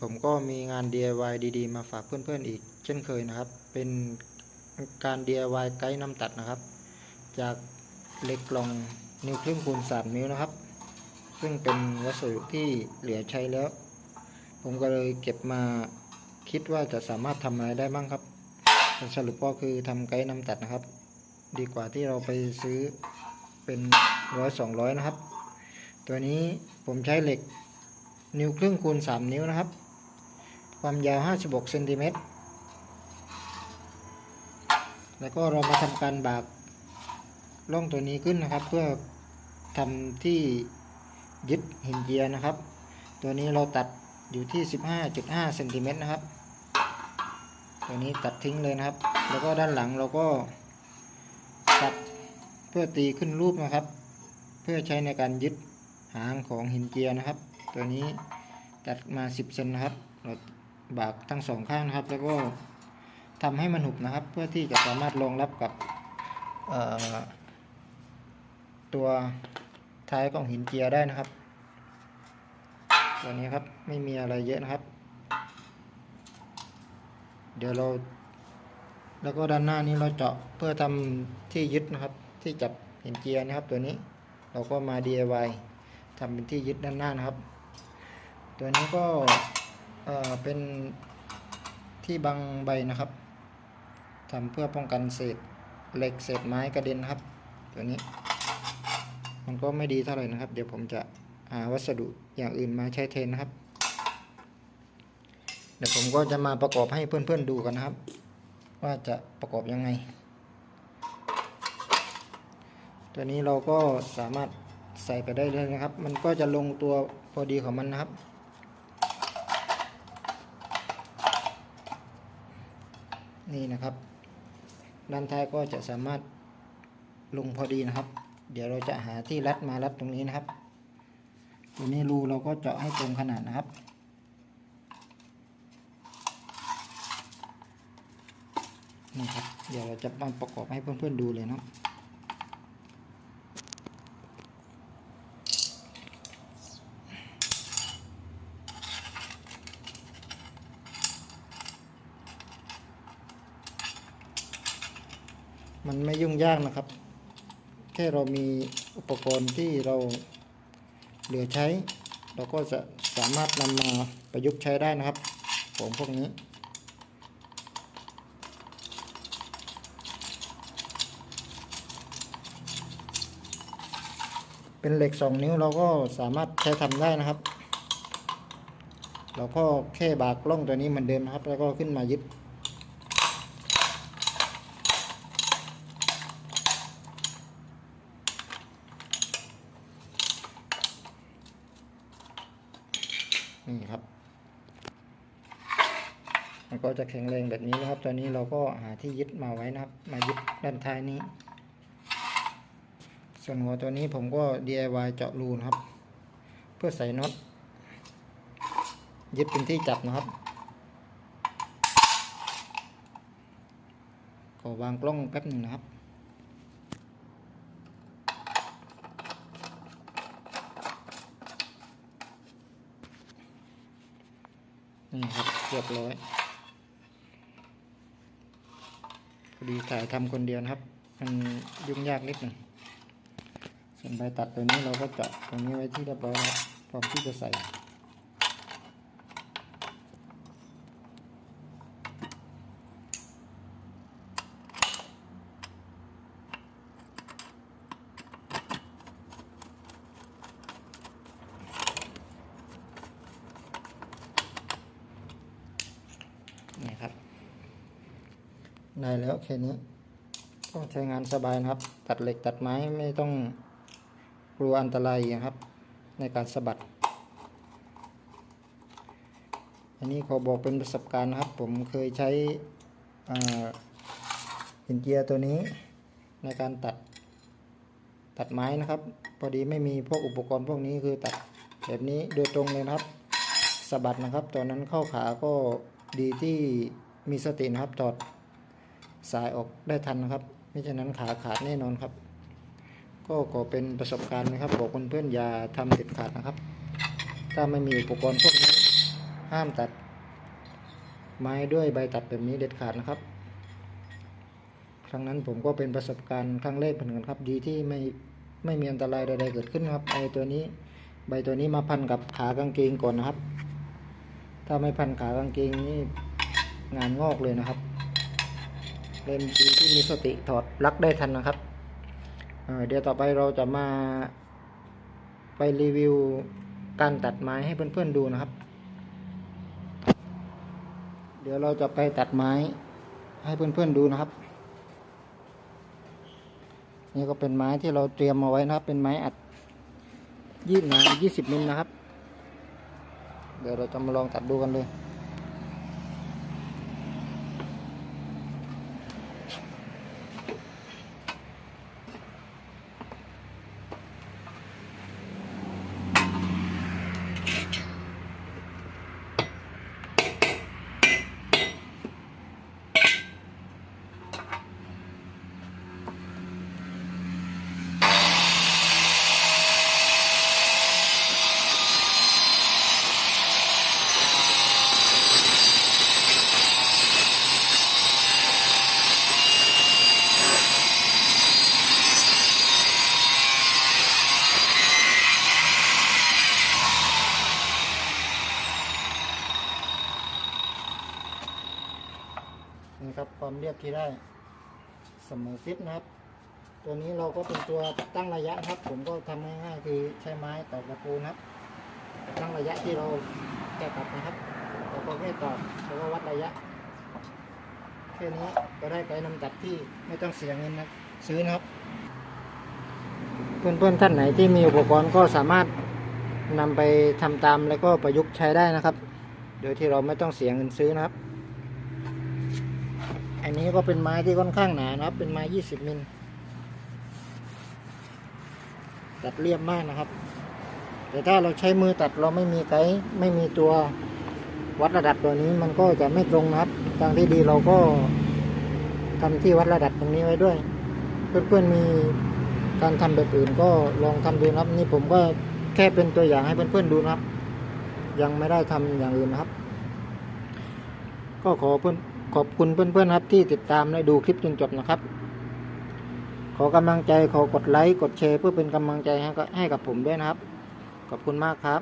ผมก็มีงาน DIY ดีๆ มาฝากเพื่อนๆอีก เช่นเคยนะครับ เป็นการ DIY ไกด์น้ำตัดนะครับ จากเหล็กกล่องนิ้วครึ่งคูณ3นิ้วนะครับ ซึ่งเป็นวัสดุที่เหลือใช้แล้ว ผมก็เลยเก็บมาคิดว่าจะสามารถทำอะไรได้บ้างครับสรุปก็คือทำไกด์น้ำตัดนะครับ ดีกว่าที่เราไปซื้อเป็นร้อยสองร้อยนะครับ ตัวนี้ผมใช้เหล็กนิ้วครึ่งคูณ 3 นิ้วนะครับ ความยาว 56เซนติเมตร แล้วก็เรามาทำการบากล่องตัวนี้ขึ้นนะครับ เพื่อทำที่ยึดหินเจียนะครับ ตัวนี้เราตัดอยู่ที่ 15.5เซนติเมตรนะครับ ตัวนี้ตัดทิ้งเลยนะครับ แล้วก็ด้านหลังเราก็ตัดเพื่อตีขึ้นรูปนะครับ เพื่อใช้ในการยึดหางของหินเจียนะครับ ตัวนี้ตัดมา 10เซนนะครับเรา บากทั้งสองข้างนะครับ แล้วก็ทำให้มันหุบนะครับ เพื่อที่จะสามารถรองรับกับตัวท้ายของหินเจียร์ได้นะครับตัวนี้ครับไม่มีอะไรเยอะนะครับ เดี๋ยวเรา แล้วก็ด้านหน้านี้เราเจาะเพื่อทำที่ยึดนะครับ ที่จับหินเจียร์นะครับ ตัวนี้เราก็มา DIY ทำเป็นที่ยึดด้านหน้านะครับ ตัวนี้ก็ เป็นที่บังใบนะครับทำเพื่อป้องกันเศษเหล็กเศษไม้กระเด็นครับ ตัวนี้ มันก็ไม่ดีเท่าไหร่นะครับ เดี๋ยวผมจะหาวัสดุอย่างอื่นมาใช้แทนนะครับ เดี๋ยวผมก็จะมาประกอบให้เพื่อนๆดูกันนะครับ ว่าจะประกอบยังไง ตัวนี้เราก็สามารถใส่ไปได้เลยนะครับ มันก็จะลงตัวพอดีของมันนะครับ นี่นะครับ ด้านท้ายก็จะสามารถลงพอดีนะครับ เดี๋ยวเราจะหาที่รัดมารัดตรงนี้นะครับตัวนี้รูเราก็เจาะให้ตรงขนาดนะครับนี่ครับเดี๋ยวเราจะมาประกอบให้เพื่อนๆดูเลยเนาะ มันไม่ยุ่งยากนะครับ แค่เรามีอุปกรณ์ที่เราเหลือใช้ เราก็จะสามารถนำมาประยุกต์ใช้ได้นะครับของพวกนี้เป็นเหล็กสองนิ้วเราก็สามารถใช้ทำได้นะครับ เราก็แค่บากล่องตัวนี้เหมือนเดิมนะครับ แล้วก็ขึ้นมายึด นี่ครับ มัน ก็จะแข็งแรงแบบนี้นะครับ ตอนนี้เราก็หาที่ยึดมาไว้นะครับ มายึดด้านท้ายนี้ ส่วนหัวตัวนี้ผมก็ DIY เจาะรูนะครับ เพื่อใส่น็อตยึดเป็นที่จับนะครับขอวางกล้องแป๊บหนึ่งนะครับนี่ครับเรียบร้อย พอดีถ่ายทำคนเดียวนะครับ มันยุ่งยากนิดหนึ่งส่วนใบตัดตัวนี้เราก็เจาะตรงนี้ไว้ที่เรียบร้อยแล้วพร้อมที่จะใส่ นี่ครับ ได้แล้วแค่นี้ ก็ใช้งานสบายนะครับ ตัดเหล็กตัดไม้ไม่ต้องกลัวอันตรายนะครับ ในการสะบัด อันนี้ขอบอกเป็นประสบการณ์นะครับ ผมเคยใช้หินเจียตัวนี้ในการตัดตัดไม้นะครับ พอดีไม่มีพวกอุปกรณ์พวกนี้คือตัดแบบนี้โดยตรงเลยนะครับสะบัดนะครับ ตอนนั้นเข้าขาก็ดีที่มีสตินะครับ ถอด สายออกได้ทันนะครับไม่ฉะนั้นขาขาดแน่นอนครับ ก็ขอเป็นประสบการณ์นะครับ บอกเพื่อนๆอย่าทำเด็ดขาดนะครับ ถ้าไม่มีอุปกรณ์พวกนี้ ห้ามตัด ไม้ด้วยใบตัดแบบนี้เด็ดขาดนะครับ ครั้งนั้นผมก็เป็นประสบการณ์ครั้งแรกเหมือนกันครับดีที่ไม่ไม่มีอันตรายใดๆเกิดขึ้นครับไอตัวนี้ใบตัวนี้มาพันกับขากางเกงก่อนนะครับ ถ้าไม่พันขากางเกงนี่งานงอกเลยนะครับ เล่นดีที่มีสติถอดปลั๊กได้ทันนะครับเเดี๋ยวต่อไปเราจะมาไปรีวิวการตัดไม้ให้เพื่อนๆดูนะครับ เดี๋ยวเราจะไปตัดไม้ให้เพื่อนๆดูนะครับ นี่ก็เป็นไม้ที่เราเตรียมมาไว้นะครับ เป็นไม้อัดยี่หนายี่สิบมิลนะครับ เดี๋ยวเราจะมาลองตัดดูกันเลย นี่ครับ ความเรียบที่ได้เสมอฟิตนะครับ ตัวนี้เราก็เป็นตัวตั้งระยะครับ ผมก็ทำง่ายๆคือใช้ไม้ตอกตะปูนะครับตั้งระยะที่เราแกะกลับนะครับเราก็แค่ตอกแล้วก็วัดระยะแค่นี้ก็ได้ไกด์นำตัดที่ไม่ต้องเสียเงินนะซื้อนะครับ เพื่อนๆท่านไหนที่มีอุปกรณ์ก็สามารถนำไปทำตามแล้วก็ประยุกต์ใช้ได้นะครับ โดยที่เราไม่ต้องเสียเงินซื้อนะครับ อันนี้ก็เป็นไม้ที่ค่อนข้างหนานะครับ เป็นไม้20มิลตัดเรียบมากนะครับ แต่ถ้าเราใช้มือตัดเราไม่มีไกด์ไม่มีตัววัดระดับตัวนี้มันก็จะไม่ตรงนะครับทางที่ดีเราก็ทำที่วัดระดับตรงนี้ไว้ด้วย เพื่อนๆมีการทำแบบอื่นก็ลองทำดูนะครับนี่ผมก็แค่เป็นตัวอย่างให้เพื่อนๆดูนะครับ ยังไม่ได้ทำอย่างอื่นนะครับ ก็ขอเพื่อน ขอบคุณเพื่อนๆครับที่ติดตามและดูคลิปจนจบนะครับ ขอกำลังใจขอกดไลค์กดแชร์เพื่อเป็นกำลังใจให้กับให้กับผมด้วยนะครับ ขอบคุณมากครับ